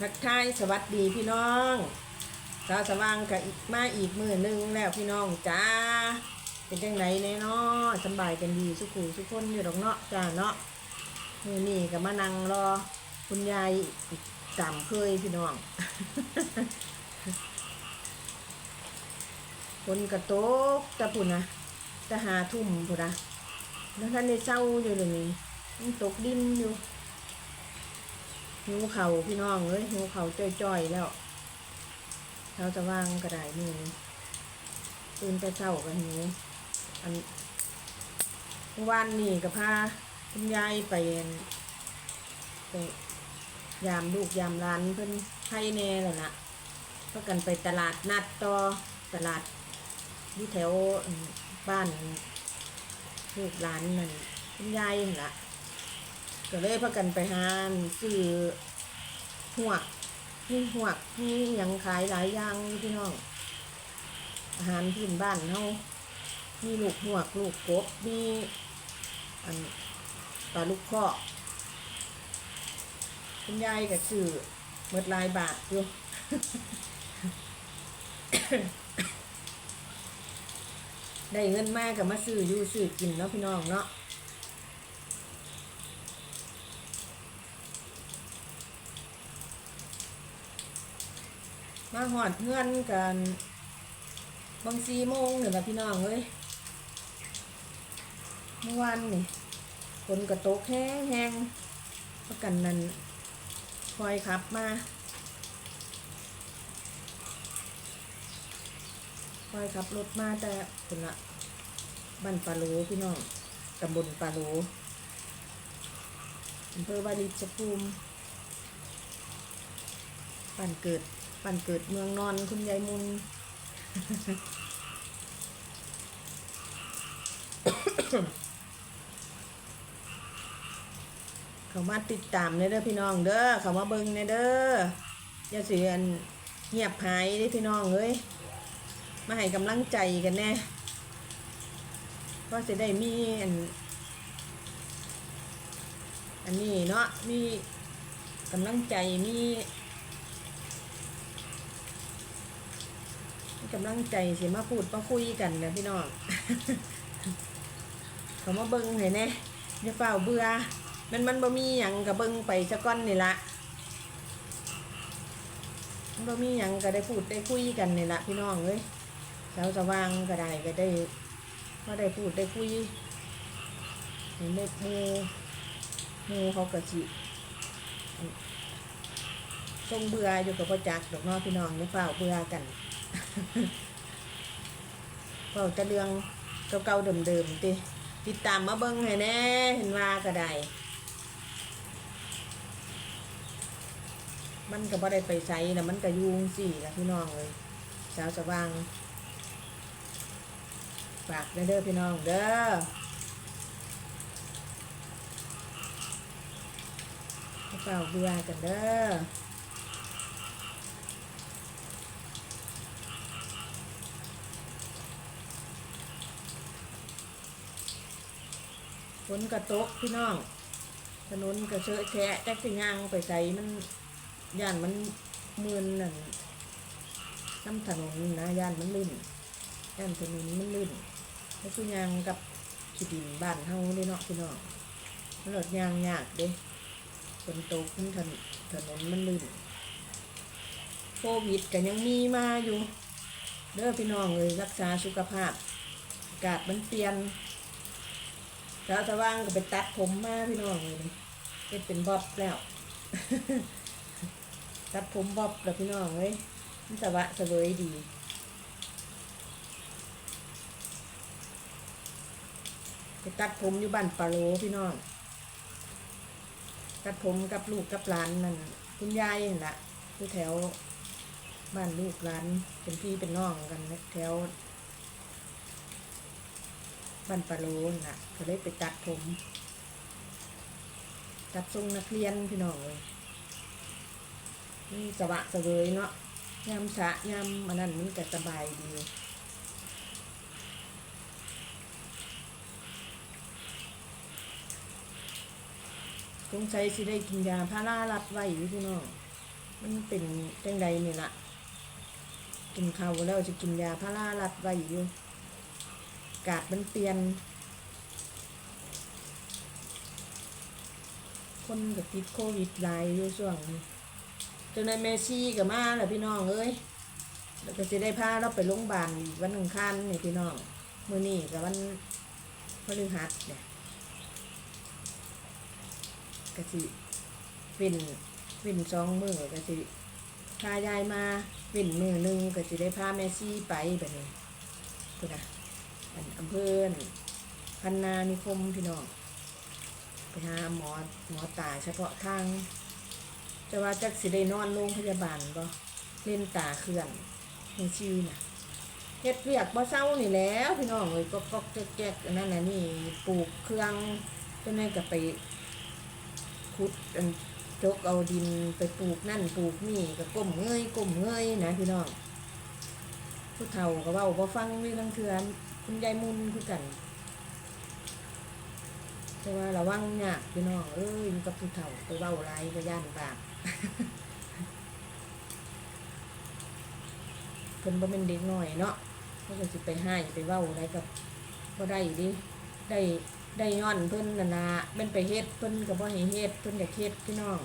ทักทายสวัสดีพี่น้องสาวสว่างกับอีกมาอีกมือหนึงแล้วพี่น้องจ้าเป็นจังไหนแน่เนาะสบายกันดีสุขุสุขคนอยู่ดอกเนาะจ้าเนาะมือนี่ก็มานั่งรอคุณยายอีกตามเคยพี่น้องคนกระโตกตะปุ่นนะจะหาทุ่มปุ่นนะแล้วท่านได้เศร้าอยู่เลยนี่ตกดินอยู่ หิวเขาพี่น้องเอ้ยหิวเขาจ้อยๆแล้วเราจะว่างกระไดมือนี้ตื่นแต่เช้ากันหิวอันวานนี่กับพาคุณยายไปอั่นไปยามลูกยามร้านเพิ่นให้แน่แหละนะก็กันไปตลาดนัดต่อตลาดที่แถวบ้านลูกหลานนั่นคุณยายนั่นล่ะ ก็เลยพากันไปหาซื้อหวกนี่หวกนี่ยังขายหลายอย่างพี่น้อง อาหารพื้นบ้านเฮามีลูกหวกลูกกบมีอันปลาลูกข้อคุณยายก็ซื้อเมื่อลายบาทอยู่ได้เงินมากกับมาซื้ออยู่ซื้อกินเนาะพี่น้องเนาะ มาหอดเงื่อนกันบางสี่โมงเนี่ยนะพี่น้องเอ้ยเมื่อวานนี่ฝนกระตกแห้งแห้งประกันนั้นคอยขับมาคอยขับรถมาแต่คนละบ้านปลาโลพี่น้องตำบลปลาโลอำเภอวาริชภูมิบ้านเกิด บ้านเกิดเมืองนอนคุณยายมุนเขามาติดตามในเด้อพี่น้องเด้อเขามาเบิ่งในเด้ออย่าเสียนเงียบหายเด้อพี่น้องเอ้ยมาให้กำลังใจกันแน่ก็จะได้มีอัน อันนี้เนาะมีกำลังใจมี กำลังใจสิมาพูดมาคุยกันนะพี่น้อง เขามาเบิ่งให้แหน่อย่าเฝ้าเบื่อ มันมันบ่มีหยังก็เบิ่งไปซะก่อนนี่ละมันบ่มีหยังก็ได้พูดได้คุยกันนี่ละพี่น้องเอ้ยเช้าสว่างก็ได้ก็ได้ก็ได้พูดได้คุยเห็นเด็กหมูหมูเขาก็สิทรงเบื่ออยู่กับพ่อจักดอกน้อพี่น้องอย่าเฝ้าเบื่อกัน เราจะเรื่องเก่าๆเดิมๆติติดตามมาเบิ่งให้แน่เห็นว่าก็ได้มันก็บ่ได้ไปใช้นะมันก็ยุ่งสี่ละพี่น้องเลยสาวสว่างฝากเด้อพี่น้องเด้อให้เฝ้าเบื่อกันเด้อ ฝนกระตกพี่น้อง ถนนกระเชอะแฉะจักสิยางไปใส่มันย่านมันมืนนั่นน้ำถนนนะย่านมันลื่นย่านถนนมันลื่นแล้วคือยางกับขีดินบ้านเฮาเด้เนาะพี่น้องมันรถย่างยากเด้ฝนตกมันถนนถนนมันลื่นโควิดก็ยังมีมาอยู่ เด้อพี่น้องเลยรักษาสุขภาพ อากาศมันเปลี่ยน เช้าสว่างก็ไปตัดผมมาพี่น้องเลยเฮ็ดเป็นบ๊อบแล้ว ตัดผมบ๊อบแล้วพี่น้องเลยมันสวะเสวยดีไปตัดผมอยู่บ้านปาโลพี่น้อง ตัดผมกับลูกกับหลานนั่นคุณยายนั่นละอยู่แถวบ้านลูกหลานเป็นพี่เป็นน้องกันแถว บ้านปะโลนน่ะก็เลยไปตัดผม ตัดทรงนักเรียนพี่น้องเลยนี่สวะเสวยเนาะยามสะยามอันนั้นมันก็สบายดีสงสัยสิได้กินยาพารารัดไว้อยู่พี่น้อง มันเป็นจังใดนี่ละกินข้าวแล้วจะกินยาพารารัดไว้อยู่ กาศมันเปลี่ยน คนกับติดโควิดหลายอยู่ช่วงนี้จนในเมซี่กับมาแหละพี่น้องเอ้ยแล้วก็จะได้พาเราไปโรงพยาบาลอีกวันอังคารนี่พี่น้องมือนี้กับวันพฤหัสเนี่ยก็สิเป็นเป็นสองมือก็สิพายายมาเป็นมือหนึ่งก็สิได้พาแม่ซี่ไปแบบนี้พุ่นนะ อำเภอพันนานิคมพี่น้องไปหาหมอหมอตาเฉพาะทางจะว่าจักสิได้นอนโรงพยาบาลบ่เล่นตาเคลื่อนในชีวิตนะเฮ็ดเวียกบ่เศร้านี่แล้วพี่น้องเอ้ยก็ก็แจ๊กๆนั่นน่ะนี่ปลูกเครื่องจนนั้นก็ไปขุดอันจกเอาดินไปปลูกนั่นปลูกนี่ก็ก้มเงยก้มเงยนะพี่น้องผู้เฒ่าก็เว้าบ่ฟังมีทั้งเทือน คุณยายมุนคือกัน แต่ว่าระวังยากพี่น้องเอ้ยมันกับผู้เฒ่าไปเว้าไรก็ย่านบาปเพิ่นบ่เป็นเด็กน้อยเนาะเพิ่นก็สิไปให้ไปเว้าอะไรกับบ่ได้ดิได้ได้ย้อนเพิ่นนั่นล่ะเป็นไปเฮ็ดเพิ่นก็บ่ให้เฮ็ดเพิ่นอยากเฮ็ดพี่น้อง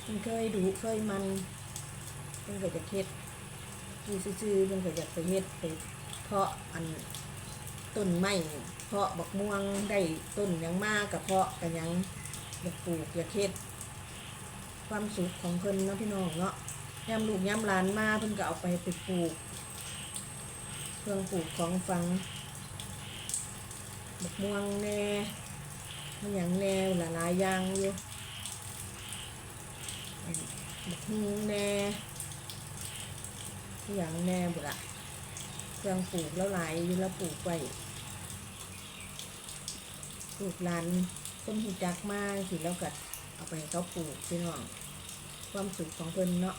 เพิ่นเคยดุเคยมันเพิ่นก็จะเฮ็ด อยู่ซื่อๆเพิ่นก็อยากไปเฮ็ดไปเพาะอันต้นไม้เพาะบักม่วงได้ต้นยังมากกับเพาะกันยังอยากปลูกอยากเฮ็ดความสุขของเพิ่นเนาะพี่น้องเนาะยามลูกยามหลานมาเพิ่นก็เอาไปไปปลูก เครื่องปลูกของฟังบักม่วงแน่มันยังแน่หลายๆอย่างอยู่บักฮูแน่ อย่างแน่บุละเครื่องปลูกแล้วหลายอยู่แล้วปลูกไว้ปลูกลานคนหูจักมากสิแล้วก็เอาไปเขาปลูกพี่น้อง ความสุขของเพิ่นเนาะ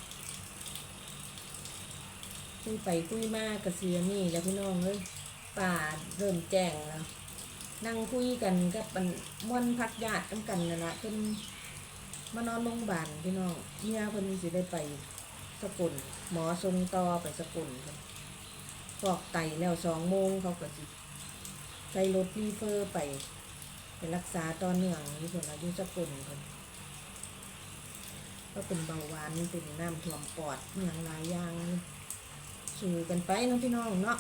คุยไปคุยมากกระเสียนี่แล้วพี่น้องเอ้ยป่าเริ่มแจ้งแล้วนั่งคุยกันกับมันม่วนพักญาติกันกันนั่นละเพิ่นมานอนโรงพยาบาลพี่น้องเนี่ยเพิ่นสิได้ไป สกุลหมอทรงต่อไปสกุลเพิ่นฟอกไตแล้วสองโมงเขาก็สิใส่รถรีเฟอร์ไปไปรักษาตอนเนื่องนี่คนอายุสกุลคนก็เป็นเบาหวานเป็นน้ำท่วมปอดอหย่างหลายอย่างสู่กันไปเนาะพี่น้องเนาะ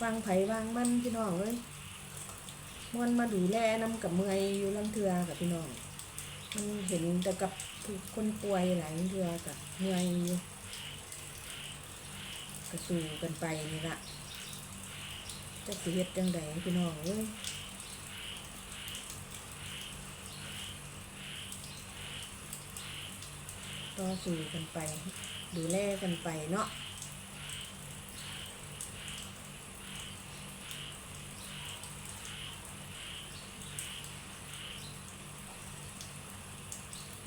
ฟังไผวางมันพี่น้องเลยมวนมาดูแลน้ำกับเมื่อยอยู่ลังเทือกับพี่น้อง มันเห็นแต่กับผู้คนป่วยหลายเทือกับเมื่อยอยู่ก็สู้กันไปนี่ละจะสิเฮ็ดจังใดพี่น้องเอ้ยต่อสู้กันไป ดูแลกันไปเนาะ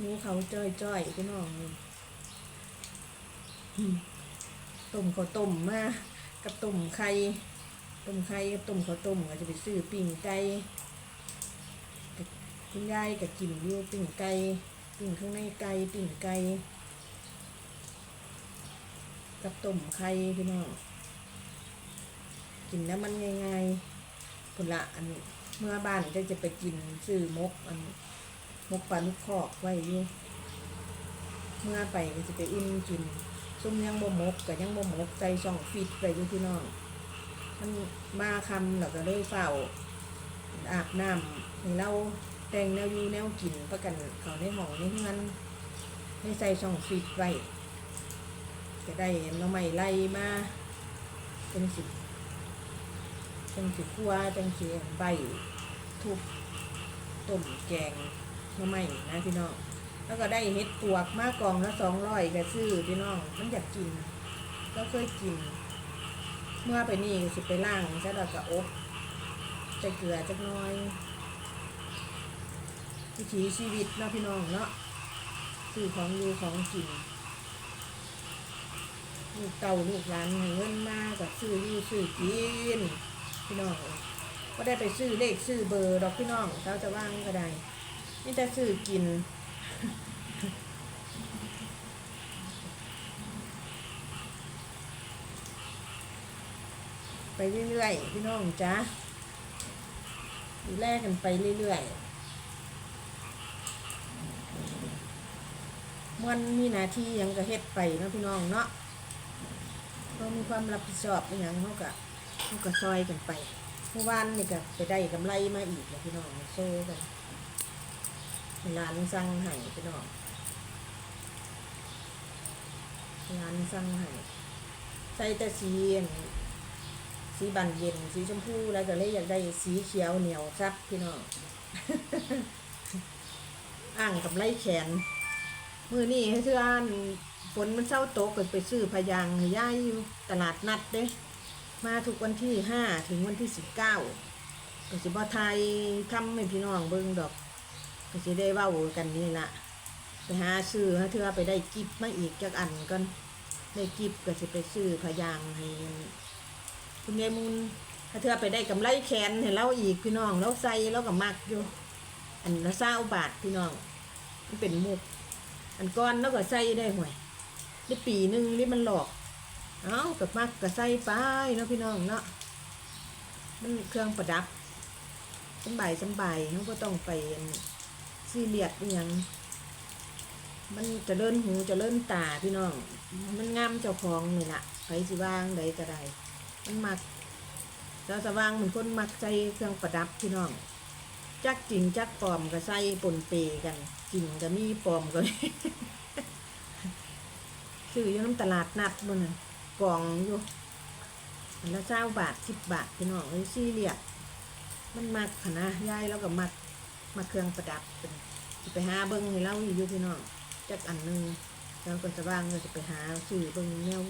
นูเขาจ้อยๆพี่น้องต้มข้าวต้มมากับต้มไข่ต้มไข่กับต้มข้าวต้มก็จะไปซื้อปิ้งไก่คุณยายก็กินอยู่ปิ้งไก่ปิ้งข้างในไก่ปิ้งไก่กับต้มไข่พี่น้องกินแล้วมันง่ายๆคนละอันเมื่อบ้านก็จะไปกินซื้อมกอัน มกปลาลูกคอกไว้อยู่เมื่อไปก็จะไปอุ่นกินซุ่มยังบ่มกก็ยังบ่มกใส่ช่องฟิตไปอยู่พี่น้องมันมาคำแล้วก็เลยเฝ้าอาบน้ำให้เราแต่งแนวอยู่แนวกินประกันเขาในหมองในเงินให้ใส่ช่องฟิตไว้จะได้หน้ำใหม่ไล่มาจังสิจังสิบคั่วจังสิใบทุบต้มแกง หน้ำใหม่นะพี่น้อง แล้วก็ได้เห็ดปวกมากกล่องละสองร้อยก็ซื้อพี่น้อง มันอยากกิน ก็เคยกิน เมื่อไปนี่สิไปล่างซะแล้วก็อบใส่เกลือจักน้อยวิถีชีวิตเนาะพี่น้องเนาะซื้อของอยู่ของกินลูกเต่าลูกหลานเงินมากก็ซื้ออยู่ซื้อกินพี่น้องก็ได้ไปซื้อเลขซื้อเบอร์ดอกพี่น้องเขาจะว่างก็ได้ นี่แต่ซื้อกิน ไปเรื่อยๆพี่น้องจ้าดูแลกันไปเรื่อยๆมันมีหน้าที่ยังก็เฮ็ดไปเนาะพี่น้องเนาะเรามีความรับผิดชอบอย่างเขาก็เขาก็ซอยกันไปเมื่อวานนี่ก็ไปได้กำไรมาอีกแล้วพี่น้องโซ่กัน ร้านสั่งให้พี่น้องร้านสั่งให้ใส่แต่สีนสีบานเย็นสีชมพูแล้วก็เลยอยากได้สีเขียวเหนียวซับพี่น้องอ่างกับไล่แขน มือนี่ให้เสื้ออ่านฝนมันเศร้าตกก็ไปซื้อพยางให้ย่ายอยู่ตลาดนัดเด้มาทุกวันที่ห้าถึงวันที่สิบเก้าก็สิบ่ไทยทำให้พี่น้องเบิ่งดอก ก็สิได้ว้ากันนี่ละไปหาซื้อให้เธอไปได้กิบมาอีกจากอันก่อนได้กิบก็สิไปซื้อพยางให้คุณยายมูลถ้าเธอไปได้กำไรแขนเห็นเราอีกพี่น้องเราใส่เราก็มักอยู่ อันละเศร้าบาทพี่น้องมันเป็นมุก อันก้อนแล้วก็ใส่ได้ห่วยได้ปีหนึ่งนี่มันหลอก เอ้ากับมักก็ใส่ไปเนาะพี่น้องเนาะมันเครื่องประดับสบายสบายเขาก็ต้องไปอ ซีเรียสอหยังมันจะเลื่อนหูจะเลื่อนตาพี่น้อง มันงามเจ้าของนี่ละใครสิว่างใดก็ได้มันมักแล้วสว่างเหมือนคนมักใส่เครื่องประดับพี่น้อง จักจริงจักปลอมก็ใส่ปนเปกันจริงก็มีปลอมก็มีซื้ออยู่น้ำตลาดนัดบนน่ะกล่องอยู่อันละเจ้าบาทสิบบาทพี่น้องเลยซี่เรียกมันมักขนะยายแล้วก็มัก มาเครื่องประดับเป็นไปหาเบิ้งให้เราอยู่พี่น้องจักอันหนึงแล้วก็จะว่างก็จะไปหาซื้อเบิ้งแนว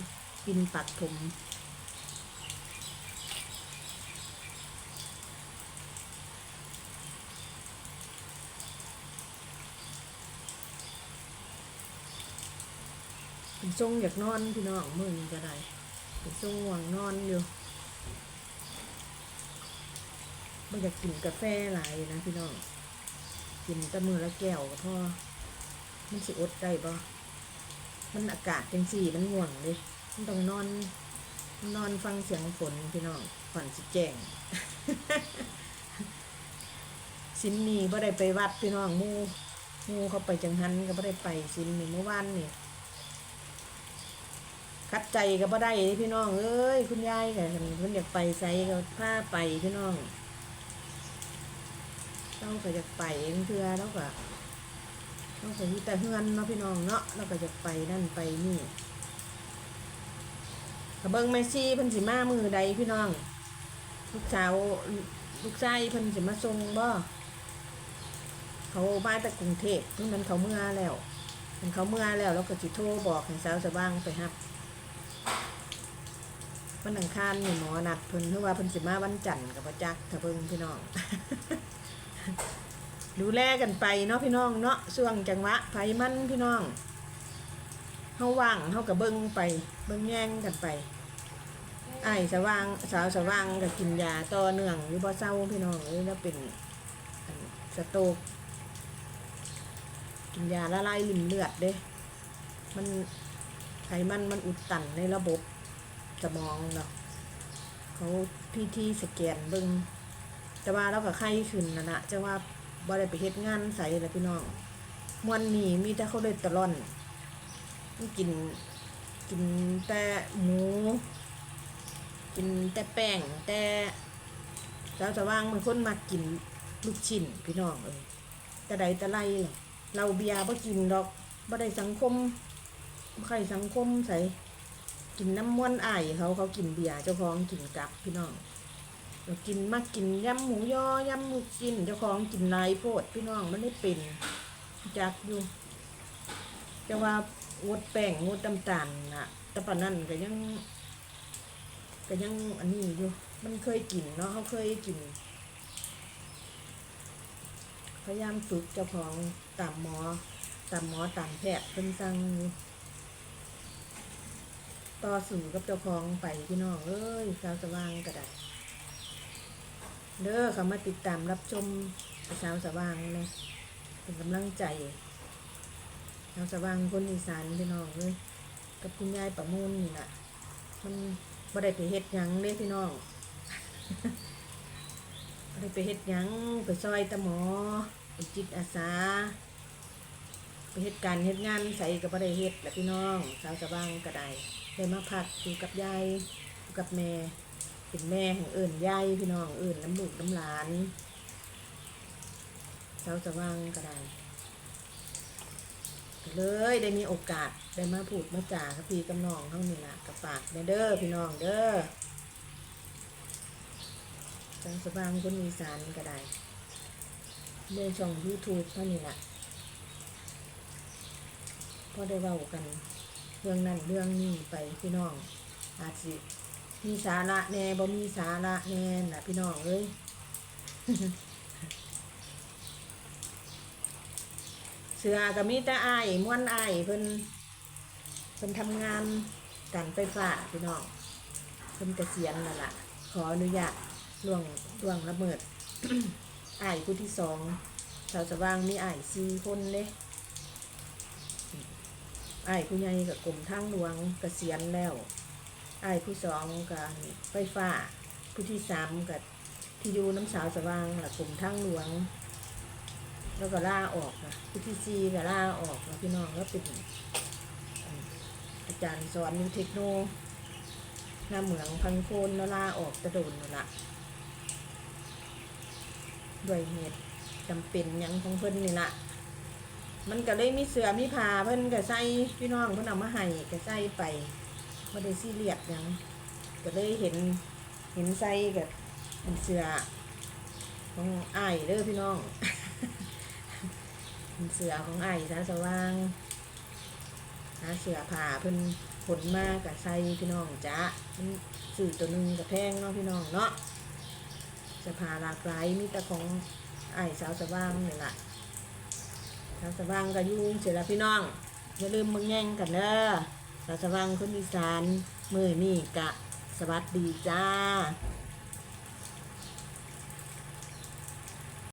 ปินปักผมเป็นทรงอยากนอนพี่น้องมื่อนี้ก็ได้เป็นทรงห่วงนอนอยู่ไม่อยากกินกาแฟหลายนะพี่น้อง กินแต่มือละแก้วก็พอมันสิอดได้บ่มันอากาศจังสี่มันง่วงเลยมันต้องนอน นอนฟังเสียงฝนพี่น้องฝันสิแจ้งสินนี้บ่ได้ไปวัดพี่น้องมูมูเขาไปจังหันก็บ่ได้ไปสินนี่เมื่อวานนี่คัดใจก็บ่ได้พี่น้องเอ้ยคุณยายก็คันเพิ่นอยากไปไสก็พาไปพี่น้อง เราก็อยากไปเองเทื่อเราก็เราก็อยู่แต่เฮือนเนาะพี่น้องเนาะเราก็อยากไปนั่นไปนี่ก็เบิงแม่ซี่เพิ่นสิมามือใดพี่น้อง ลูกสาวลูกชายเพิ่นสิมาส่งบ่เขามาจากกรุงเทพเพิ่งนั้นเขาเมื่อแล้วเพิ่นเขาเมื่อแล้วเราก็สิโทรบอกให้สาวสว่างไปครับวันอังคารนี่หมอนัดเพิ่นคือว่าเพิ่นสิมาวันจันทร์กับพระจักถ้าเบิ่งพี่น้อง ดูแลกันไปเนาะพี่น้องเนาะช่วงจังหวะไผมันพี่น้องเฮาว่างเฮาก็เบิ่งไปเบิ่งแย่งกันไปไอ้สว่างสาวสว่างก็กินยาต่อเนื่องหรือบ่เศร้าพี่น้องเอ้ยแล้วเป็นสโตกกินยาละลายริ่มเลือดเด้มันไขมันมันอุดตันในระบบสมองเนาะเขาพี่ที่สแกนเบิ้ง แต่ว่าเราก็ไข้ขึ้นนะนะจะว่าบ่ได้ไปเฮ็ดงานใส่แล้วพี่น้องมวนนี่มีแต่เขาเลยตะล่อนกินกินแต่หมู กินแต่แป้งแต่สาวสว่างมันคนมากินลูกชิ้นพี่น้องเอ้ยแต่ใดแต่ไรเลเราเบียร์บ่กินดอกบ่ได้สังคมใครสังคมใส่กินน้ำม้วนไอเขาเขากินเบียร์เจ้าของกินกับพี่น้อง กินมากกินยำหมูยอยำหมูกินเจ้าของกินลายโพดพี่น้องมันได้เป็นจักอยู่จะว่างดแป้งงดน้ำตาลน่ะแต่ปานนั้นก็ยังก็ยังอันนี้อยู่มันเคยกินเนาะเขาเคยกิน พยายามฝึกเจ้าของตามหมอตามหมอตามแพทย์เพิ่นสั่งต่อสู่กับเจ้าของไปพี่น้องเอ้ยสาวสว่างก็ได้ เด้อเขามาติดตามรับชมสาวสว่างเลยเป็นกำลังใจสาวสว่างคนอีสานพี่น้องเลยกับคุณยายประมูลนี่แหละมันบ่ได้ไปเฮ็ดหยังเด้พี่น้องบ่ได้ไปเฮ็ดหยังไปซอยตะหมอไปจิตอาสา ไปเฮ็ดการเฮ็ดงานใส่ก็บ่ได้เฮ็ดแหละพี่น้องสาวสว่างก็ได้ได้มาพักอยู่กับยายอยู่กับแม่ เป็นแม่ของเอิ่นยายพี่น้องเอิ่นน้ำลูกน้ำหลานสาวสว่างก็ได้เลยได้มีโอกาสได้มาพูดมาจากับพี่กับน้องเขานี่ล่ะกับฝากเด้อพี่น้องเด้อสาวสว่างคนอีสานก็ได้เดินช่องยูทูบเท่านี้ละพอได้เว้ากัน เรื่องนั้นเรื่องนี้ไปพี่น้องอาจสิ มีสาระแน่บ่มีสาระแน่น่ะพี่น้องเอ้ยเสือก็มีแต่อายม้วนอายเพิ่นเพิ่นทำงานการไฟฟ้าพี่น้องเพิ่นเกษียณแล้วล่ะขออนุญาตล่วงล่วงละเมิดอายผู้ที่สองสาวสว่างมีอ้ายสี่คนเด้อ้ายผู้ใหญ่กับกรมทางหลวงเกษียณแล้ว ไอ้ผู้สองกับไฟฟ้า ผู้ที่สามกับที่อยู่น้ำสาวสว่างละกรมทางหลวง แล้วก็ล่าออกนะผู้ที่สี่ก็ล่าออกนะพี่น้องก็เป็นอาจารย์สอนอยู่เทคโนหน้าเหมืองพังโคนแล้วล่าออกกระโดนนั่นละด้วยเหตุจำเป็นยังของเพิ่นนี่ละมันก็เลยมีเสือมีผ้าเพิ่นก็ใส่พี่น้องเพิ่นเอามาให้ก็ใส่ไป บ่ได้ซีเรียสยังก็เลยเห็นเห็นใส่ก็เป็นเสือของไอ้เด้อพี่น้องเป็นเสือของไอ้ายสาสว่างหาเสือผ้าเพิ่นผลมากก็ใส่พี่น้องจ้ะสื่อตัวหนึงก็แพงเนาะพี่น้องเนาะเสื้อผ้าหลากหลายมีแต่ของไอ้สาวสว่างนี่แหละสาวสว่างก็อยู่เสร็จแล้วพี่น้องอย่าลืมมึงแย่งกันเด้อ สาวสว่างคนอีสานมือนี่กะสวัสดีจ้า